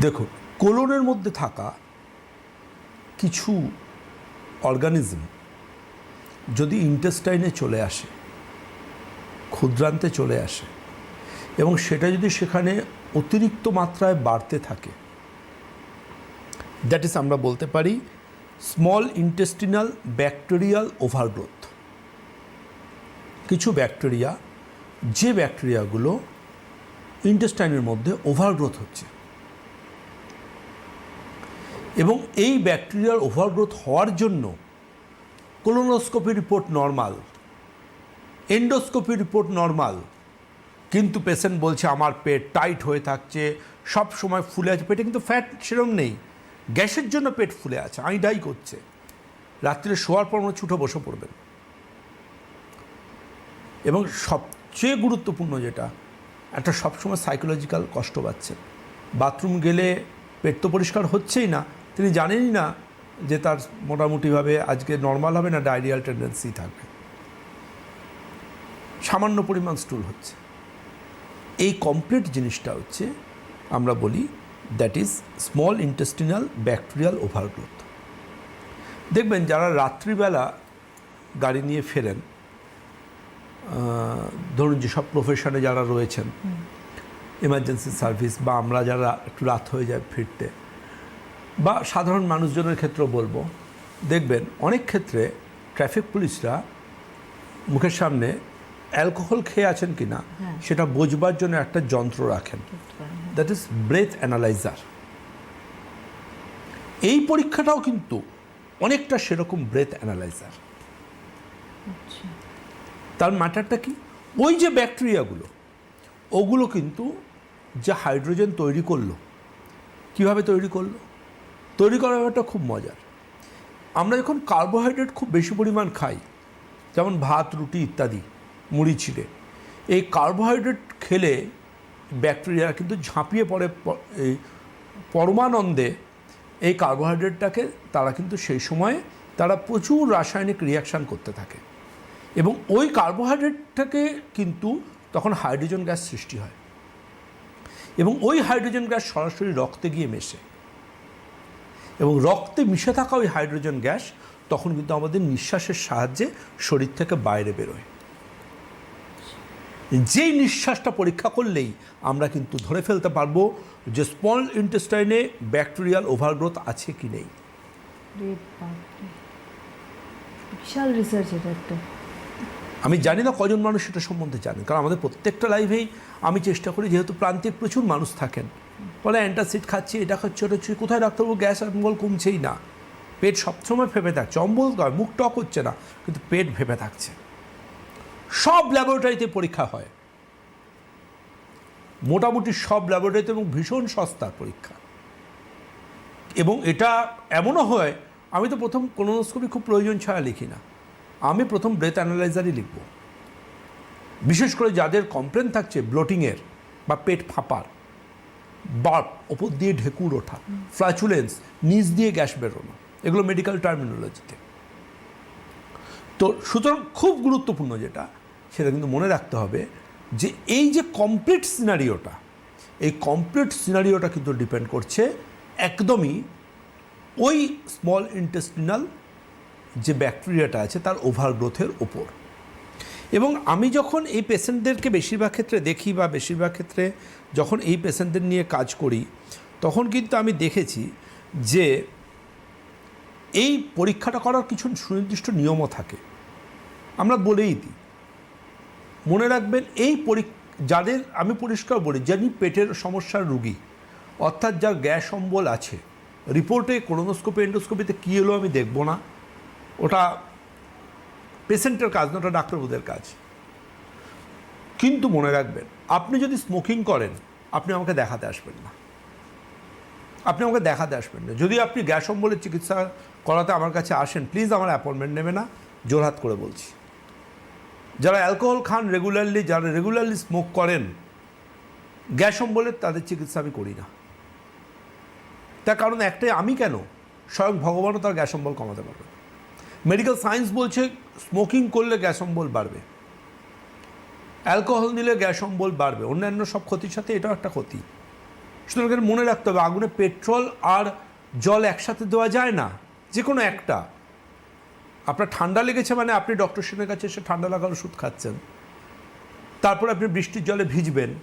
দেখুন, কোলনের মধ্যে থাকা কিছু অর্গানিজম যদি ইন্টেস্টাইনে চলে আসে, ক্ষুদ্রান্তে চলে আসে, এবং সেটা যদি সেখানে অতিরিক্ত মাত্রায় বাড়তে থাকে দ্যাট ইজ আমরা বলতে পারি স্মল ইন্টেস্টিনাল ব্যাকটেরিয়াল ওভারগ্রোথ কিছু ব্যাকটেরিয়া যে ব্যাকটেরিয়াগুলো ইন্টেস্টাইনের মধ্যে ওভারগ্রোথ হচ্ছে। এবং এই ব্যাকটেরিয়ার ওভারগ্রোথ হওয়ার জন্য colonoscopy report normal endoscopy report normal কিন্তু পেশেন্ট বলছে, আমার পেট টাইট হয়ে থাকছে, সব সময় ফুলে আছে। পেটে কিন্তু ফ্যাট সেরকম নেই। গ্যাসের জন্য পেট ফুলে আছে আইডাই করছে। রাত্রে শোয়ার পর মনে ছুটে বসে পড়বেন। এবং সবচেয়ে গুরুত্বপূর্ণ যেটা, একটা সবসময় সাইকোলজিক্যাল কষ্ট পাচ্ছেন বাথরুম গেলে পেট তো পরিষ্কার হচ্ছেই না তিনি জানেনই না যে তার মোটামুটিভাবে আজকে নর্মাল হবে না ডায়রিয়াল টেন্ডেন্সি থাকবে। সামান্য পরিমাণ স্টুল হচ্ছে। এই কমপ্লিট জিনিসটা হচ্ছে আমরা বলি that is small intestinal bacterial overgrowth দেখবেন যারা রাত্রিবেলা গাড়ি নিয়ে ফেরেন ধরুন যেসব প্রফেশনে যারা রয়েছেন এমার্জেন্সি সার্ভিস বা আমরা যারা একটু রাত হয়ে যায় ফিরতে বা সাধারণ মানুষজনের ক্ষেত্রেও বলব দেখবেন অনেক ক্ষেত্রে ট্রাফিক পুলিশরা মুখের সামনে অ্যালকোহল খেয়ে আছেন কি না হ্যাঁ। সেটা বোঝবার জন্য একটা যন্ত্র রাখেন। That is breath analyser. এই পরীক্ষাটাও কিন্তু অনেকটা সেরকম ব্রেথ অ্যানালাইজার। আচ্ছা। তার ম্যাটারটা কি? ওই যে ব্যাকটেরিয়াগুলো ওগুলো কিন্তু যে হাইড্রোজেন তৈরি করল কীভাবে তৈরি করল? তৈরি করার ব্যাপারটা খুব মজার। আমরা যখন কার্বোহাইড্রেট খুব বেশি পরিমাণ খাই, যেমন ভাত, রুটি ইত্যাদি, মুড়ি ছিঁড়ে, এই কার্বোহাইড্রেট খেলে ব্যাকটেরিয়া কিন্তু ঝাঁপিয়ে পড়ে এই পরমানন্দে এই কার্বোহাইড্রেটটাকে তারা কিন্তু সেই সময়ে তারা প্রচুর রাসায়নিক রিয়াকশান করতে থাকে। এবং ওই কার্বোহাইড্রেটটাকে কিন্তু তখন হাইড্রোজেন গ্যাস সৃষ্টি হয়। এবং ওই হাইড্রোজেন গ্যাস সরাসরি রক্তে গিয়ে মেশে। এবং রক্তে মিশে থাকা ওই হাইড্রোজেন গ্যাস তখন কিন্তু আমাদের নিঃশ্বাসের সাহায্যে শরীর থেকে বাইরে বেরোয়। যেই নিঃশ্বাসটা পরীক্ষা করলেই আমরা কিন্তু ধরে ফেলতে পারব যে স্মল ইন্টেস্টাইনে ব্যাকটেরিয়াল ওভারগ্রোথ আছে কি নেই। বিশাল রিসার্চ এটা একটা। আমি জানি না কজন মানুষ সেটা সম্বন্ধে জানেন কারণ আমাদের প্রত্যেকটা লাইভেই আমি চেষ্টা করি, যেহেতু প্রান্তে প্রচুর মানুষ থাকেন। বলে অ্যান্টাসিড খাচ্ছি, এটা খাচ্ছি, ওটা হচ্ছে কোথায় ডাক্তারবাবু? গ্যাস অম্বল কমছেই না। পেট সবসময় ভেবে থাকছে অম্বল নয় মুখ টক হচ্ছে না, কিন্তু পেট ভেবে থাকছে। সব ল্যাবরেটরিতে পরীক্ষা হয়। মোটামুটি সব ল্যাবরেটরিতে এবং ভীষণ সস্তার পরীক্ষা। এবং এটা এমনও হয়, আমি তো প্রথম কোলোনোস্কোপি খুব প্রয়োজন ছাড়া লিখি না। আমি প্রথম ব্রেথ অ্যানালাইজারই লিখব। বিশেষ করে যাদের কমপ্লেন থাকছে ব্লোটিংয়ের বা পেট ফাঁপার বা ওপর দিয়ে ঢেকুর ওঠা ফ্লাচুলেন্স নিচ দিয়ে গ্যাস বেরোনো, এগুলো মেডিকেল টার্মিনোলজিতে তো সুতরাং খুব গুরুত্বপূর্ণ যেটা, সেটা কিন্তু মনে রাখতে হবে যে এই যে কমপ্লিট সিনারিওটা এই কমপ্লিট সিনারিওটা কিন্তু ডিপেন্ড করছে একদমই ওই স্মল ইন্টেস্টিনাল যে ব্যাকটেরিয়াটা আছে তার ওভারগ্রোথের ওপর। এবং আমি যখন এই পেশেন্টদেরকে বেশিরভাগ ক্ষেত্রে দেখি বা বেশিরভাগ ক্ষেত্রে যখন এই পেশেন্টদের নিয়ে কাজ করি, তখন কিন্তু আমি দেখেছি যে এই পরীক্ষাটা করার কিছু সুনির্দিষ্ট নিয়মও থাকে। আমরা বলেই দিই। মনে রাখবেন এই পরী, যাদের আমি পরিষ্কার বলি, যিনি পেটের সমস্যার রুগী, অর্থাৎ যার গ্যাস অম্বল আছে, রিপোর্টে কোলোনোস্কোপি এন্ডোস্কোপিতে কী এলো আমি দেখব না। ওটা পেশেন্টের কাজ না, ওটা ডাক্তারবাবুদের কাজ। কিন্তু মনে রাখবেন, আপনি যদি স্মোকিং করেন, আপনি আমাকে দেখাতে আসবেন না। আপনি আমাকে দেখাতে আসবেন না। যদি আপনি গ্যাস অম্বলের চিকিৎসা করাতে আমার কাছে আসেন, প্লিজ আমার অ্যাপয়েন্টমেন্ট নেবে না জোরহাত করে বলছি। যারা অ্যালকোহল খান রেগুলারলি, যারা রেগুলারলি স্মোক করেন, গ্যাস অম্বলের তাদের চিকিৎসা আমি করি না। তার কারণ একটাই, আমি কেন? স্বয়ং ভগবানও তার গ্যাস অম্বল কমাতে পারবে মেডিকেল সায়েন্স বলছে স্মোকিং করলে গ্যাস অম্বল বাড়বে। অ্যালকোহল নিলে গ্যাস অম্বল বাড়বে। অন্যান্য সব ক্ষতির সাথে এটাও একটা ক্ষতি। সুতরাং মনে রাখতে হবে, আগুনে পেট্রোল আর জল একসাথে দেওয়া যায় না যে কোনো একটা। আপনার ঠান্ডা লেগেছে মানে আপনি ডক্টর সেনের কাছে এসে ঠান্ডা লাগার ওষুধ খাচ্ছেন। তারপর আপনি বৃষ্টির জলে ভিজবেন।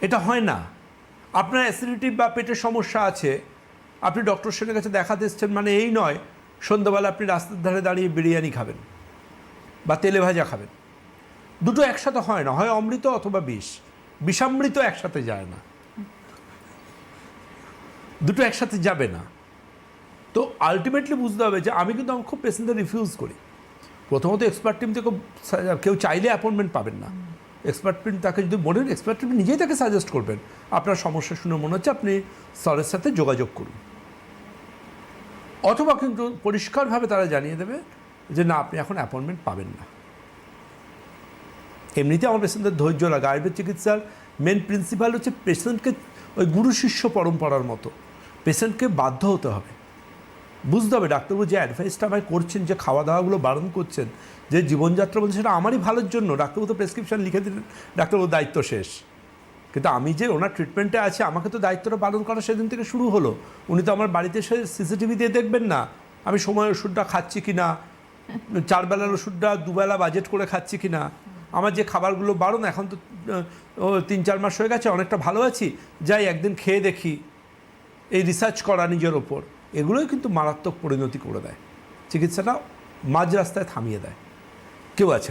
এটা হয় না। আপনার অ্যাসিডিটি বা পেটের সমস্যা আছে। আপনি ডক্টর সেনের কাছে দেখাতে এসছেন মানে এই নয় সন্ধ্যাবেলা আপনি রাস্তার ধারে দাঁড়িয়ে বিরিয়ানি খাবেন বা তেলে ভাজা খাবেন। দুটো একসাথে হয় না, হয় অমৃত অথবা বিষ। বিষামৃত একসাথে যায় না। দুটো একসাথে যাবে না। তো আলটিমেটলি বুঝতে হবে যে আমি কিন্তু আমার খুব পেশেন্টদের রিফিউজ করি। প্রথমত এক্সপার্ট টিম থেকে কেউ চাইলে অ্যাপয়েন্টমেন্ট পাবেন না। এক্সপার্ট টিম তাকে যদি বলেন এক্সপার্ট টিম নিজেই তাকে সাজেস্ট করবেন, আপনার সমস্যা শুনে মনে হচ্ছে আপনি স্যারের সাথে যোগাযোগ করুন। অথবা কিন্তু পরিষ্কারভাবে তারা জানিয়ে দেবে যে না, আপনি এখন অ্যাপয়েন্টমেন্ট পাবেন না। এমনিতে আমার পেশেন্টদের ধৈর্য লাগে। আয়ুর্বেদ চিকিৎসার মেন প্রিন্সিপাল হচ্ছে পেশেন্টকে ওই গুরু শিষ্য পরম্পরার মতো পেশেন্টকে বাধ্য হতে হবে। বুঝতে হবে ডাক্তারবাবু যে অ্যাডভাইসটা আমায় করছেন, যে খাওয়া দাওয়াগুলো বারণ করছেন, যে জীবনযাত্রা বলছে সেটা আমারই ভালোর জন্য। ডাক্তারবাবু তো প্রেসক্রিপশন লিখে দিলেন ডাক্তারবাবু দায়িত্ব শেষ। কিন্তু আমি যে ওনার ট্রিটমেন্টে আছি, আমাকে তো দায়িত্বটা পালন করা সেদিন থেকে শুরু হলো। উনি তো আমার বাড়িতে এসে সিসিটিভি দিয়ে দেখবেন না, আমি সময় ওষুধটা খাচ্ছি কি না চার বেলার ওষুধটা দুবেলা বাজেট করে খাচ্ছি কি না আমার যে খাবারগুলো বারণ, এখন তো তিন চার মাস হয়ে গেছে, অনেকটা ভালো আছি, যাই একদিন খেয়ে দেখি। এই রিসার্চ করা নিজের ওপর, এগুলোই কিন্তু মারাত্মক পরিণতি করে দেয়। চিকিৎসাটা মাঝ রাস্তায় থামিয়ে দেয়। কেউ আছে?